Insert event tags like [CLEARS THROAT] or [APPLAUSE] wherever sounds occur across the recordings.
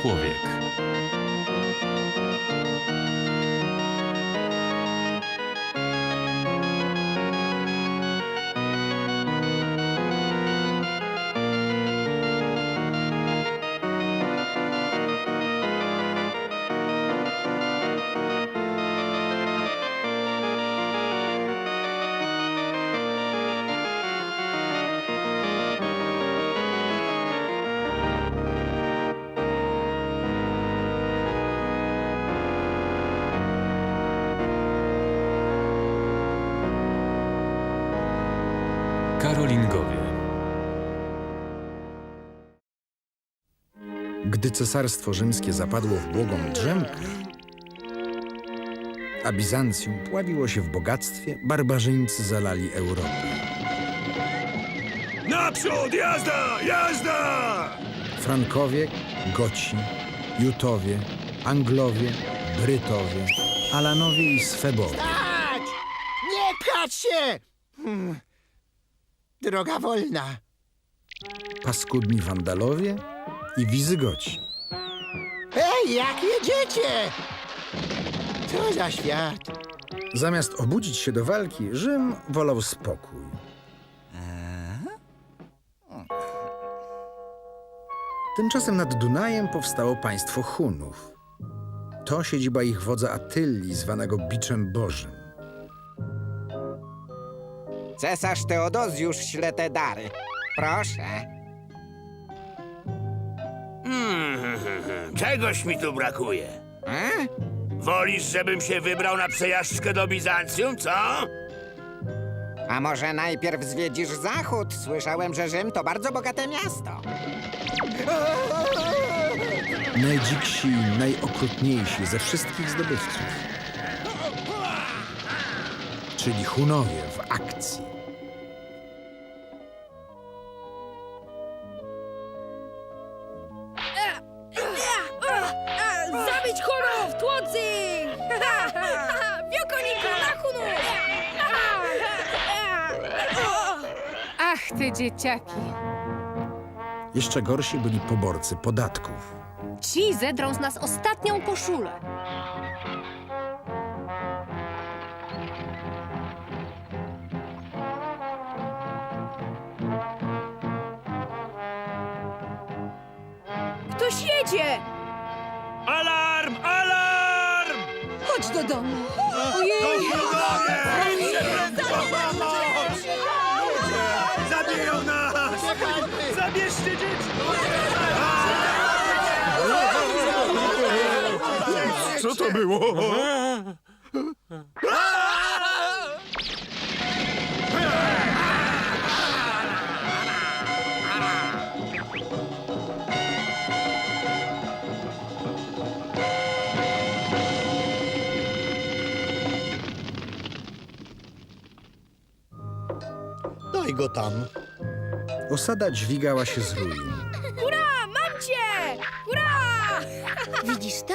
człowiek. Gdy cesarstwo rzymskie zapadło w błogą drzemkę, a Bizancjum pławiło się w bogactwie, barbarzyńcy zalali Europę. Naprzód, jazda, jazda! Frankowie, Goci, Jutowie, Anglowie, Brytowie, Alanowie i Swebowie. Stać! Nie kać się! Hmm. Droga wolna. Paskudni Wandalowie i Wizygoci. Ej, jak jedziecie? Co za świat? Zamiast obudzić się do walki, Rzym wolał spokój. Tymczasem nad Dunajem powstało państwo Hunów. To siedziba ich wodza Attylli, zwanego Biczem Bożym. Cesarz Teodozjusz śle te dary. Proszę. Czegoś mi tu brakuje. E? Wolisz, żebym się wybrał na przejażdżkę do Bizancjum, co? A może najpierw zwiedzisz zachód? Słyszałem, że Rzym to bardzo bogate miasto. Najdziksi i najokrutniejsi ze wszystkich zdobywców. Czyli Hunowie w akcji. Dzieciaki. Jeszcze gorsi byli poborcy podatków. Ci zedrą z nas ostatnią koszulę. Ktoś jedzie! Alarm, alarm! Chodź do domu. Ojej! Zabiją było? Daj go tam. Osada dźwigała się z ruin. Ura, mam cię! Ura! Widzisz to?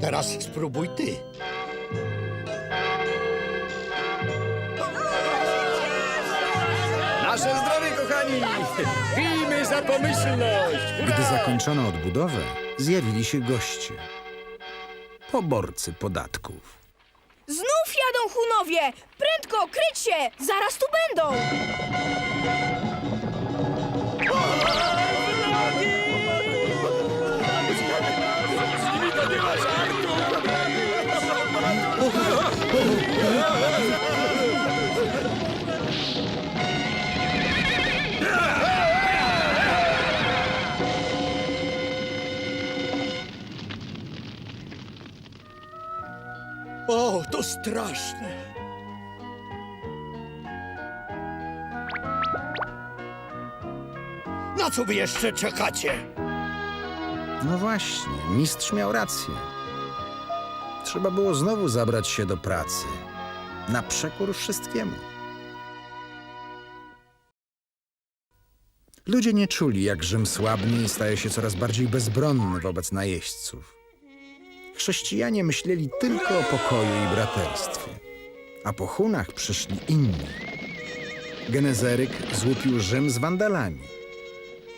Teraz spróbuj ty. Nasze zdrowie, kochani! Pijmy za pomyślność! Gdy zakończono odbudowę, zjawili się goście. Poborcy podatków. Znów jadą Hunowie! Prędko, kryć się! Zaraz tu będą! O, to straszne. Na co wy jeszcze czekacie? No właśnie, mistrz miał rację. Trzeba było znowu zabrać się do pracy. Na przekór wszystkiemu. Ludzie nie czuli, jak Rzym słabnie i staje się coraz bardziej bezbronny wobec najeźdźców. Chrześcijanie myśleli tylko o pokoju i braterstwie, a po Hunach przyszli inni. Genezeryk złupił Rzym z Wandalami.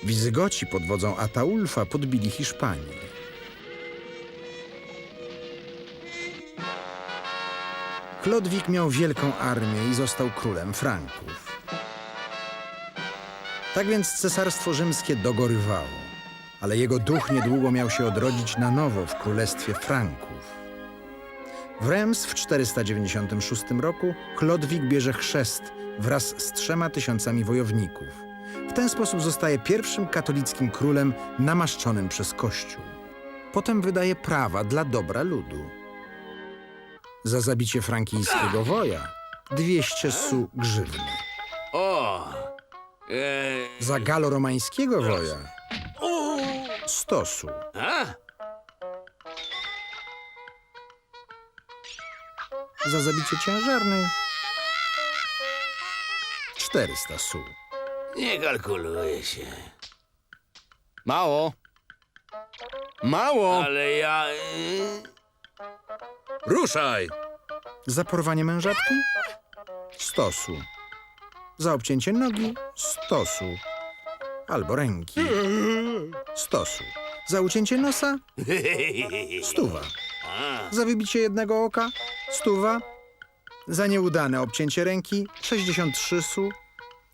Wizygoci pod wodzą Ataulfa podbili Hiszpanię. Klodwig miał wielką armię i został królem Franków. Tak więc cesarstwo rzymskie dogorywało, ale jego duch niedługo miał się odrodzić na nowo w królestwie Franków. W Reims w 496 roku Klodwig bierze chrzest wraz z trzema tysiącami wojowników. W ten sposób zostaje pierwszym katolickim królem namaszczonym przez Kościół. Potem wydaje prawa dla dobra ludu. Za zabicie frankijskiego woja 200 su grzywny. O! Eee, Za galoromańskiego woja 100 su. a? Za zabicie ciężarnej 400 su. Nie kalkuluje się. Mało. Mało. Ale ja... y, Ruszaj. Za porwanie mężatki? Stosu. Za obcięcie nogi? Stosu. Albo ręki? Stosu. Za ucięcie nosa? Stuwa. Za wybicie jednego oka? Stuwa. Za nieudane obcięcie ręki? 63 su.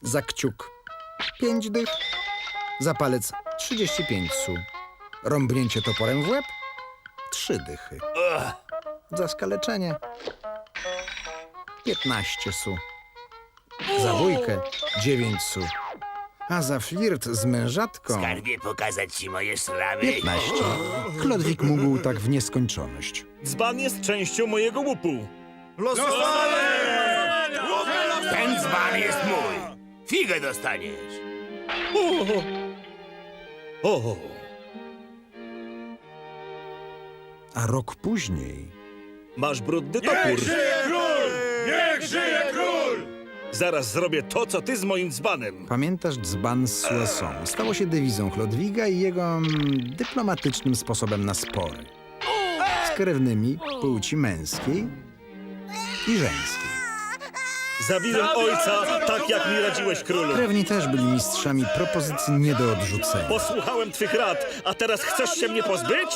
Za kciuk? 5 dych. Za palec? 35 su. Rąbnięcie toporem w łeb? 3 dychy. Za skaleczenie 15 su. Za bójkę 9 su. A za flirt z mężatką Skarbie pokazać ci moje szramy. 15. Klodwig mógł tak w nieskończoność. Dzban jest częścią mojego łupu. Ten dzban jest mój. Figę dostaniesz. O, A rok później masz brudny topór. król! Niech żyje król! Zaraz zrobię to, co ty z moim dzbanem. Pamiętasz dzban z Soissons? Stało się dewizą Klodwiga i jego mm, dyplomatycznym sposobem na spory. Z krewnymi płci męskiej i żeńskiej. Zabiłem ojca tak, jak mi radziłeś, królu. Krewni też byli mistrzami propozycji nie do odrzucenia. Posłuchałem twych rad, a teraz chcesz się mnie pozbyć?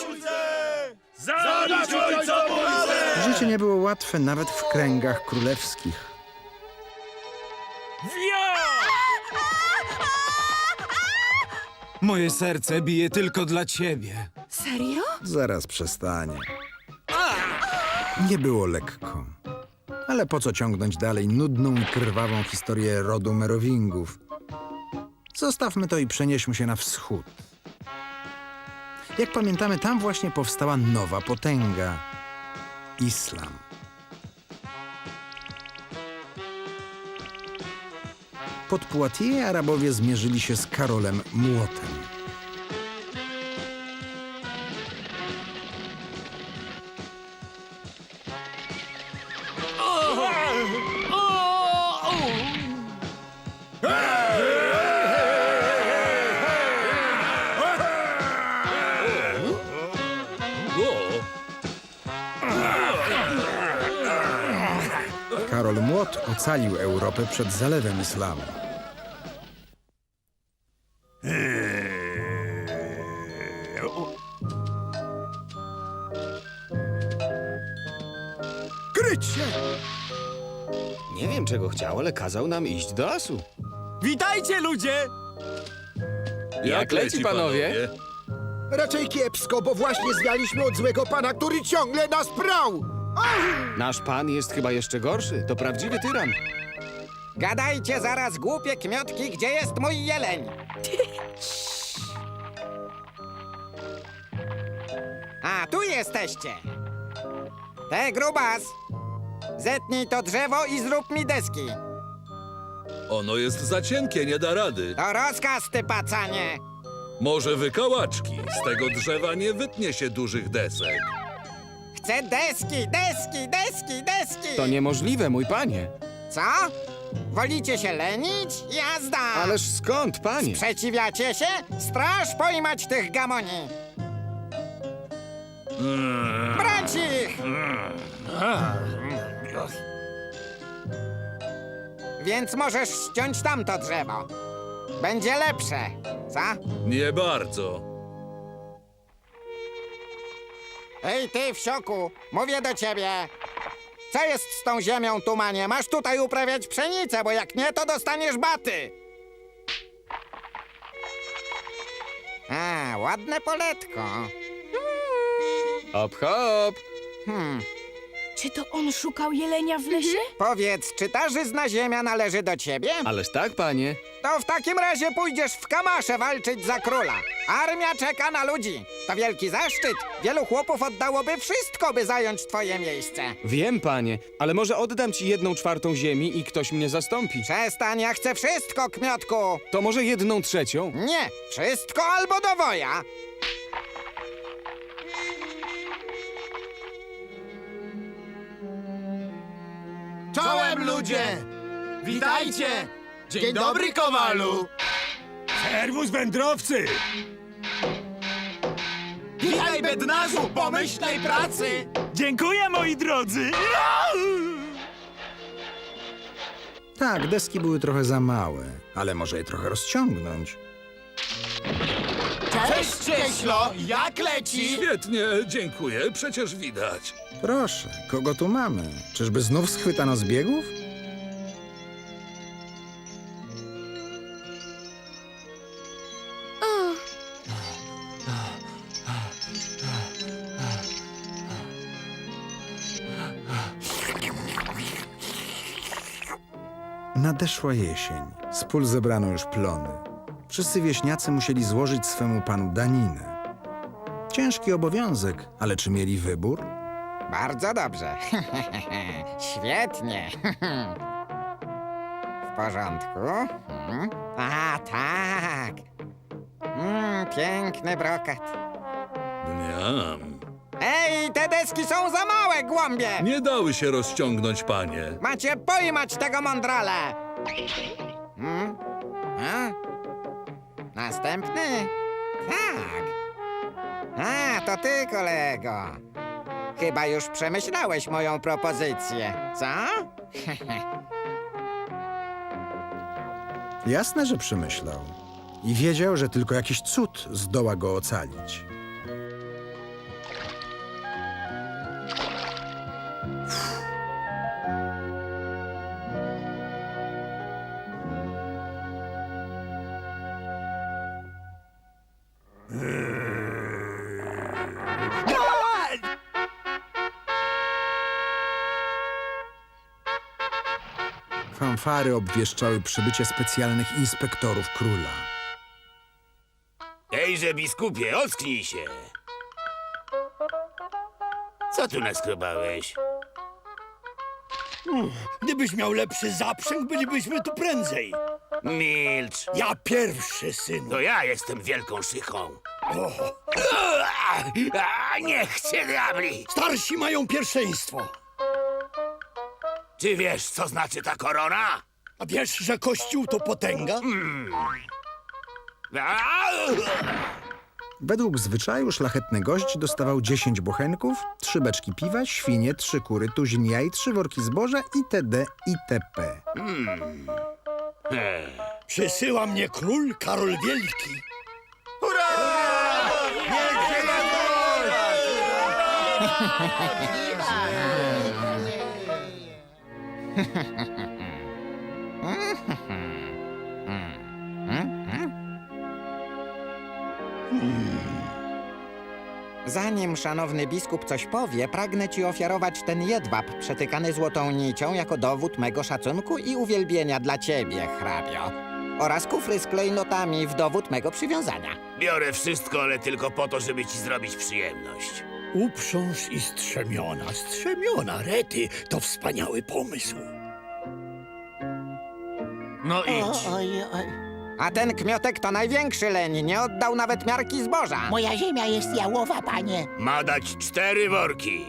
Zabić ojca Życie nie było łatwe nawet w kręgach królewskich. Moje serce bije tylko dla ciebie. Serio? Zaraz przestanie. Nie było lekko. Ale po co ciągnąć dalej nudną i krwawą historię rodu Merowingów? Zostawmy to i przenieśmy się na wschód. Jak pamiętamy, tam właśnie powstała nowa potęga islam. Pod Poitiers Arabowie zmierzyli się z Karolem Młotem. Ocalił Europę przed zalewem islamu. Kryć się! Nie wiem, czego chciał, ale kazał nam iść do lasu. Witajcie, ludzie! Jak leci, panowie? Raczej kiepsko, bo właśnie zwialiśmy od złego pana, który ciągle nas prał! Nasz pan jest chyba jeszcze gorszy. To prawdziwy tyran. Gadajcie zaraz, głupie kmiotki, gdzie jest mój jeleń? A, tu jesteście. Te grubas. Zetnij to drzewo i zrób mi deski. Ono jest za cienkie, nie da rady. To rozkaz, ty pacanie. Może wykałaczki. Z tego drzewa nie wytnie się dużych desek. Chcę deski, deski, deski, deski. To niemożliwe, mój panie. Co? Wolicie się lenić? Jazda! Ależ skąd, panie? Przeciwiacie się? Straż pojmać tych gamoni! Brać ich! więc możesz ściąć tamto drzewo. Będzie lepsze, co? Nie bardzo. Ej, ty, wsioku, mówię do ciebie. Co jest z tą ziemią, tumanie? Masz tutaj uprawiać pszenicę, bo jak nie, to dostaniesz baty. A, ładne poletko. Hop, hop. Czy to on szukał jelenia w lesie? Powiedz, czy ta żyzna ziemia należy do ciebie? Ależ tak, panie. To w takim razie pójdziesz w kamasze walczyć za króla. Armia czeka na ludzi. To wielki zaszczyt. Wielu chłopów oddałoby wszystko, by zająć twoje miejsce. Wiem, panie, ale może oddam ci jedną czwartą ziemi i ktoś mnie zastąpi. Przestań, ja chcę wszystko, kmiotku. To może jedną trzecią? Nie, wszystko albo do woja. Czołem ludzie! Witajcie! Dzień, dobry, Kowalu! Serwus wędrowcy! Witaj, bednarzu, pomyślnej pracy! Dziękuję moi drodzy! Tak, deski były trochę za małe, ale może je trochę rozciągnąć. Cześć, Cieślo! Jak leci? Świetnie, dziękuję, przecież widać. Proszę, kogo tu mamy? Czyżby znów schwytano z biegów? Nadeszła jesień. Z pól zebrano już plony. Wszyscy wieśniacy musieli złożyć swemu panu daninę. Ciężki obowiązek, ale czy mieli wybór? Bardzo dobrze. [LAUGHS] Świetnie. w porządku. Mhm. A, tak. Mm, piękny brokat. Miam. Ej, te deski są za małe, głąbie! Nie dały się rozciągnąć, panie. Macie pojmać tego mądrala! Hmm? A? Następny? Tak. A, to ty, kolego. Chyba już przemyślałeś moją propozycję, co? [LAUGHS] Jasne, że przemyślał. I wiedział, że tylko jakiś cud zdoła go ocalić. Fanfary obwieszczały przybycie specjalnych inspektorów króla. Ejże, biskupie, ocknij się! Co tu naskrobałeś? Gdybyś miał lepszy zaprzęg, bylibyśmy tu prędzej. Milcz! Ja pierwszy, synu. To ja jestem wielką szychą. A, niech cię diabli! Starsi mają pierwszeństwo. Czy wiesz, co znaczy ta korona? A wiesz, że kościół to potęga? A, Według zwyczaju szlachetny gość dostawał 10 bochenków, 3 beczki piwa, świnie, 3 kury, tuzin jaj, 3 worki zboża itd. itp. Przysyła mnie król Karol Wielki. Zanim szanowny biskup coś powie, pragnę ci ofiarować ten jedwab przetykany złotą nicią jako dowód mego szacunku i uwielbienia dla ciebie, hrabio. Oraz kufry z klejnotami w dowód mego przywiązania. biorę wszystko, ale tylko po to, żeby ci zrobić przyjemność. Uprząż i strzemiona. Strzemiona, rety, to wspaniały pomysł. No idź. A ten kmiotek to największy leń, nie oddał nawet miarki zboża. Moja ziemia jest jałowa, panie. Ma dać cztery worki.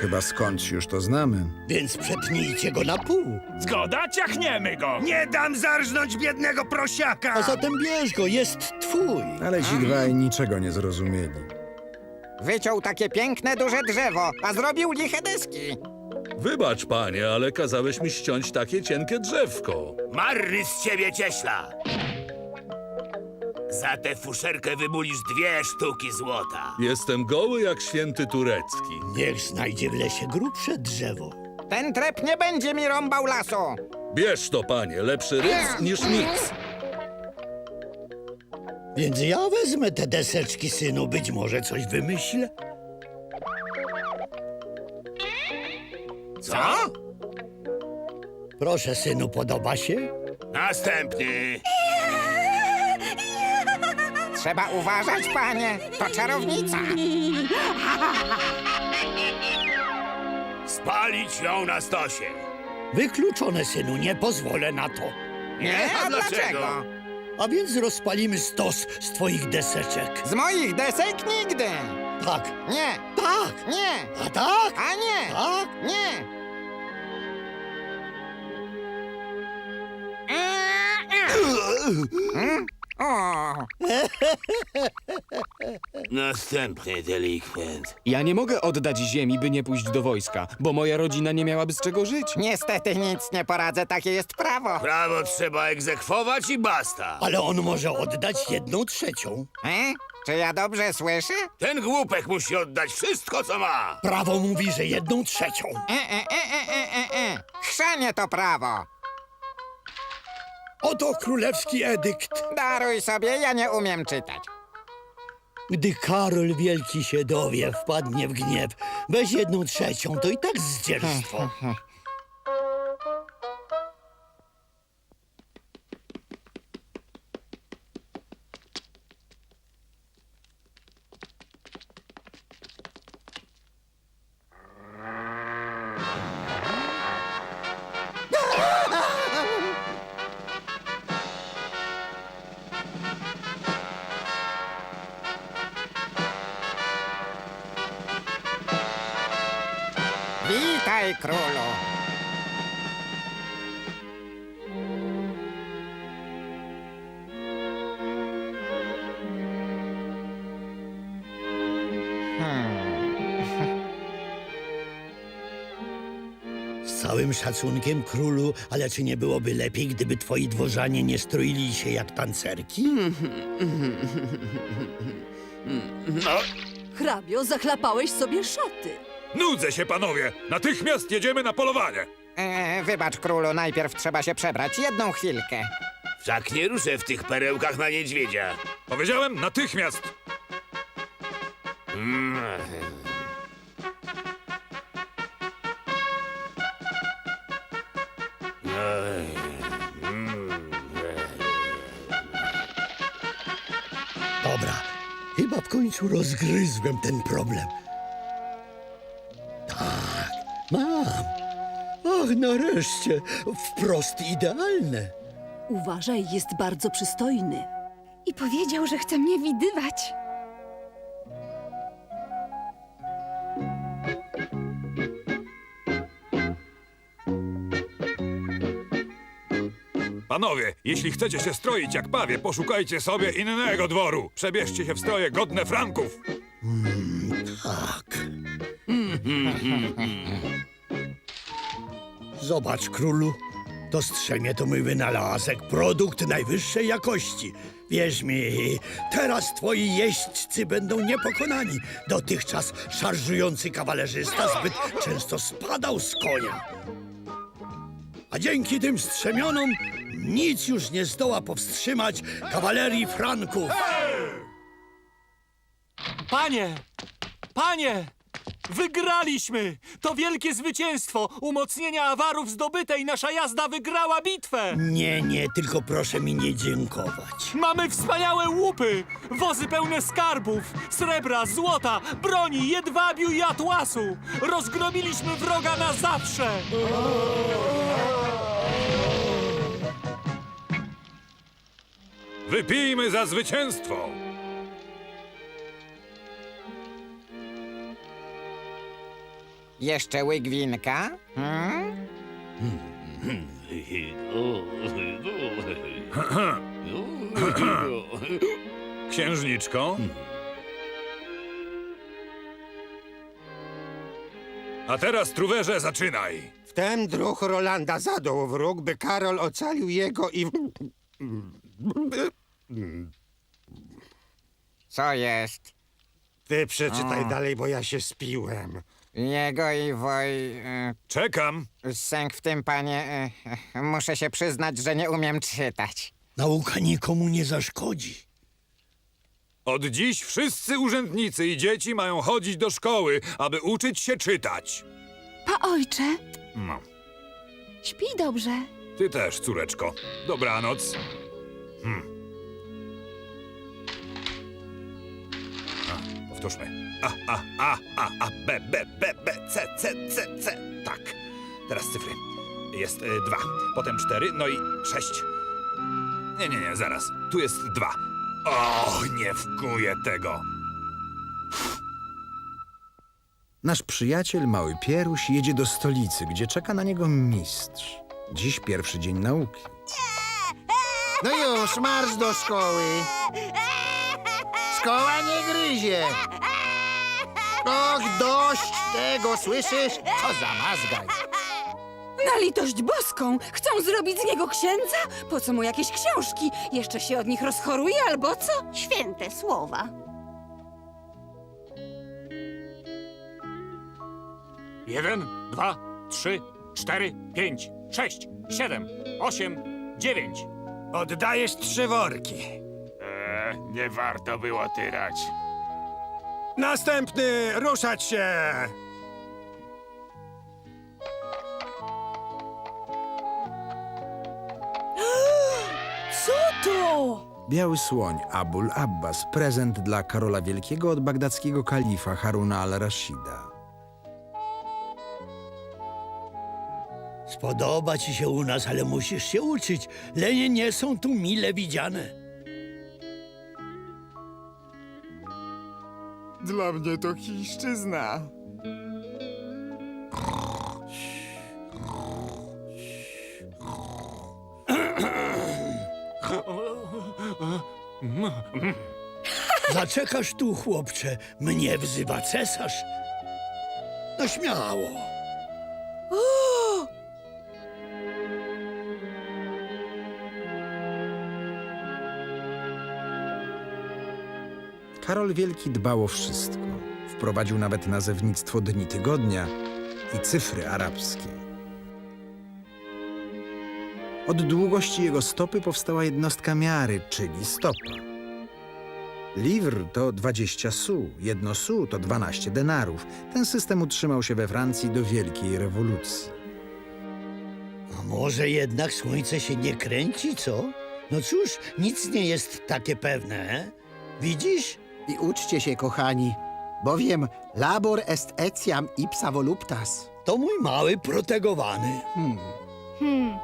Chyba skądś już to znamy. Więc przetnijcie go na pół. Zgoda, ciachniemy go! Nie dam zarżnąć biednego prosiaka! A zatem bierz go, jest twój. Ale ci dwaj niczego nie zrozumieli. Wyciął takie piękne, duże drzewo, a zrobił liche deski. Wybacz, panie, ale kazałeś mi ściąć takie cienkie drzewko. Marny z ciebie cieśla! Za tę fuszerkę wymulisz dwie sztuki złota. Jestem goły jak święty turecki. Niech znajdzie w lesie grubsze drzewo. Ten trep nie będzie mi rąbał lasu. Bierz to, panie, lepszy rys niż nic. Więc ja wezmę te deseczki, synu. Być może coś wymyślę. Co? Proszę, synu, podoba się? Następny. Trzeba uważać, panie. To czarownica. Spalić ją na stosie. Wykluczone, synu, nie pozwolę na to. Nie? A dlaczego? A więc rozpalimy stos z twoich deseczek. Z moich desek nigdy. Tak, Nie, tak, nie, a tak, a nie, tak. nie. [CLEARS THROAT] Hmm? [LAUGHS] Następny delikwent. Ja nie mogę oddać ziemi, by nie pójść do wojska, bo moja rodzina nie miałaby z czego żyć. niestety nic nie poradzę, takie jest prawo. Prawo trzeba egzekwować i basta. Ale on może oddać jedną trzecią. E? Czy ja dobrze słyszę? Ten głupek musi oddać wszystko, co ma. Prawo mówi, że jedną trzecią. E, e, e, e, e, e, e. Chrzanie to prawo. Oto królewski edykt. Daruj sobie, ja nie umiem czytać. Gdy Karol Wielki się dowie, wpadnie w gniew. Weź jedną trzecią, to i tak zdzierstwo. [LAUGHS] Witaj, królu. [LAUGHS] Z całym szacunkiem, królu, ale czy nie byłoby lepiej, gdyby twoi dworzanie nie stroili się jak tancerki? [LAUGHS] Hrabio, zachlapałeś sobie szaty. Nudzę się, panowie! Natychmiast jedziemy na polowanie! E, wybacz, królu, najpierw trzeba się przebrać. Jedną chwilkę. Wszak nie ruszę w tych perełkach na niedźwiedzia. Powiedziałem natychmiast! Dobra, chyba w końcu rozgryzłem ten problem. Nareszcie, wprost idealne. Uważaj, jest bardzo przystojny. I powiedział, że chce mnie widywać. Panowie, jeśli chcecie się stroić jak pawie, poszukajcie sobie innego dworu. Przebierzcie się w stroje godne Franków. Tak. [LAUGHS] Zobacz, królu. To strzemie to mój wynalazek, produkt najwyższej jakości. Wierz mi, teraz twoi jeźdźcy będą niepokonani. Dotychczas szarżujący kawalerzysta zbyt często spadał z konia. A dzięki tym strzemionom nic już nie zdoła powstrzymać kawalerii Franków. Panie! Panie! Wygraliśmy! To wielkie zwycięstwo! Umocnienia awarów zdobyte i nasza jazda wygrała bitwę! Nie, nie, tylko proszę mi nie dziękować. Mamy wspaniałe łupy! Wozy pełne skarbów, srebra, złota, broni, jedwabiu i atłasu! Rozgromiliśmy wroga na zawsze! Wypijmy za zwycięstwo! Jeszcze łyk winka? Hmm? Księżniczko, A teraz, truwerze, zaczynaj. Wtem druh Rolanda zadał w róg, by Karol ocalił jego i... Co jest? Ty przeczytaj dalej, bo ja się spiłem. Jego i woj... e, Czekam. Sęk w tym, panie... e, Muszę się przyznać, że nie umiem czytać. Nauka nikomu nie zaszkodzi. Od dziś wszyscy urzędnicy i dzieci mają chodzić do szkoły, aby uczyć się czytać. Pa ojcze, No. śpij dobrze. Ty też, córeczko. Dobranoc. Hmm. A, powtórzmy. A, a, a, a, a, b, b, b, b, c, c, c, c. Tak. Teraz cyfry. Jest y, dwa, potem cztery, no i sześć. Nie, nie, nie, zaraz. Tu jest dwa. O, nie wkuję tego. Nasz przyjaciel, mały Pieruś, jedzie do stolicy, gdzie czeka na niego mistrz. Dziś pierwszy dzień nauki. No już, marsz do szkoły. Szkoła nie gryzie. Och, dość tego, słyszysz? Co za mazgaj. Na litość boską! Chcą zrobić z niego księdza? Po co mu jakieś książki? Jeszcze się od nich rozchoruje albo co? Święte słowa. Jeden, dwa, trzy, cztery, pięć, sześć, siedem, osiem, dziewięć. Oddajesz trzy worki. Eee, nie warto było tyrać. Następny, ruszać się! [GASPS] Co to? Biały słoń Abul Abbas, prezent dla Karola Wielkiego od bagdackiego kalifa Haruna al-Rashida. Spodoba ci się u nas, ale musisz się uczyć. Lenie nie są tu mile widziane. Dla mnie to chińszczyzna. Zaczekasz tu, chłopcze. Mnie wzywa cesarz. No śmiało. Karol Wielki dbał o wszystko. Wprowadził nawet nazewnictwo dni tygodnia i cyfry arabskie. Od długości jego stopy powstała jednostka miary, czyli stopa. Livr to 20 su, jedno su to 12 denarów. Ten system utrzymał się we Francji do Wielkiej Rewolucji. A może jednak słońce się nie kręci, co? No cóż, nic nie jest takie pewne, e? Widzisz? I uczcie się, kochani, bowiem labor est etiam ipsa voluptas. To mój mały protegowany. Hmm. Mm.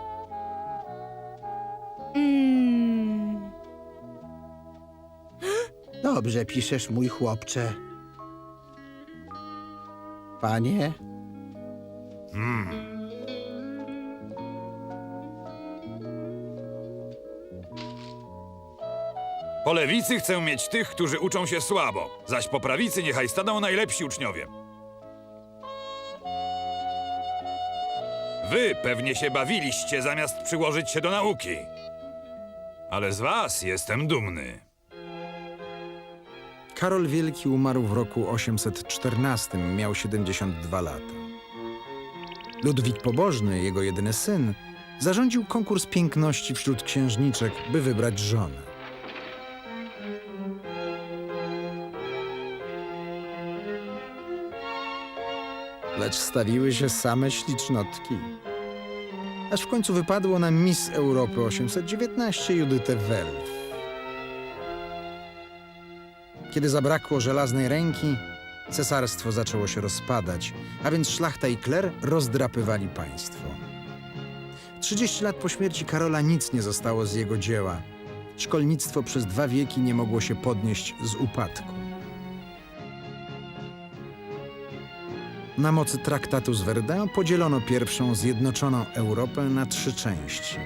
Dobrze piszesz, mój chłopcze. Panie? Po lewicy chcę mieć tych, którzy uczą się słabo, zaś po prawicy niechaj staną najlepsi uczniowie. Wy pewnie się bawiliście zamiast przyłożyć się do nauki. Ale z was jestem dumny. Karol Wielki umarł w roku 814, miał 72 lata. Ludwik Pobożny, jego jedyny syn, zarządził konkurs piękności wśród księżniczek, by wybrać żonę. Lecz stawiły się same ślicznotki. Aż w końcu wypadło na Miss Europy 819 Judytę Welf. Kiedy zabrakło żelaznej ręki, cesarstwo zaczęło się rozpadać, a więc szlachta i kler rozdrapywali państwo. 30 lat po śmierci Karola nic nie zostało z jego dzieła. Szkolnictwo przez dwa wieki nie mogło się podnieść z upadku. Na mocy traktatu z Verdun podzielono pierwszą zjednoczoną Europę na trzy części.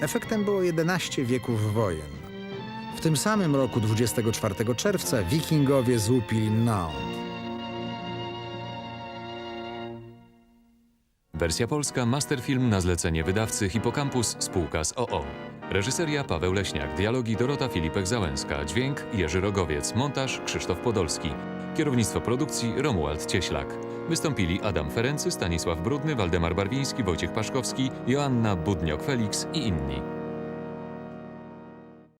Efektem było 11 wieków wojen. W tym samym roku 24 czerwca wikingowie złupili Nantes. Wersja polska Masterfilm na zlecenie wydawcy Hipocampus spółka z OO. Reżyseria Paweł Leśniak, dialogi Dorota Filipek-Załęska, dźwięk Jerzy Rogowiec, montaż Krzysztof Podolski, kierownictwo produkcji Romuald Cieślak. Wystąpili Adam Ferency, Stanisław Brudny, Waldemar Barwiński, Wojciech Paszkowski, Joanna Budniok-Felix i inni.